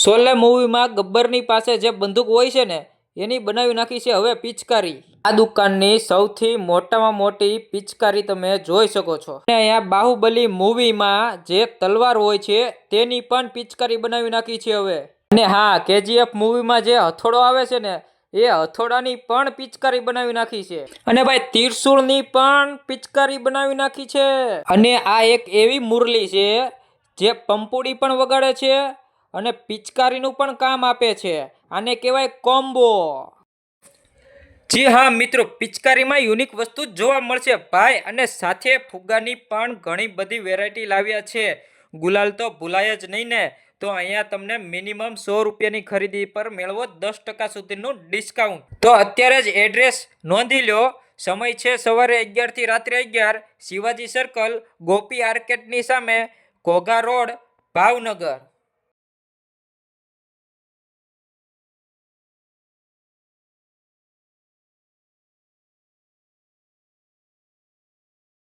શોલે મૂવીમાં ગબ્બરની પાસે જે બંદૂક હોય છે ને, એની બનાવી નાખી છે હવે પિચકારી. આ દુકાનની સૌથી મોટામાં મોટી પિચકારી તમે જોઈ શકો છો. અને અહીંયા બાહુબલી મૂવીમાં જે તલવાર હોય છે, તેની પણ પિચકારી બનાવી નાખી છે હવે. અને હા, કેજીએફ મૂવીમાં જે હથોડો આવે છે ને, એ હથોડાની પણ પિચકારી બનાવી નાખી છે. અને ભાઈ, ત્રિશુળની પણ પિચકારી બનાવી નાખી છે. અને આ એક એવી મુરલી છે, જે પંપુડી પણ વગાડે છે અને પિચકારીનું પણ કામ આપે છે. આને કહેવાય કોમ્બો. જી હા, મિત્રો, પિચકારીમાં યુનિક વસ્તુ જોવા મળશે. ભાઈ અને સાથે ફુગ્ગાની પણ ઘણી બધી વેરાયટી લાવ્યા છે. ગુલાલ તો ભૂલાય જ નહીં ને. તો અહીંયા તમને મિનિમમ સો રૂપિયાની ખરીદી પર મેળવો દસ ટકા સુધીનું ડિસ્કાઉન્ટ તો અત્યારે જ એડ્રેસ નોંધી લો. સમય છે સવારે અગિયારથી રાત્રે અગિયાર. શિવાજી સર્કલ ગોપી આર્કેટની સામે, ઘોઘા રોડ, ભાવનગર.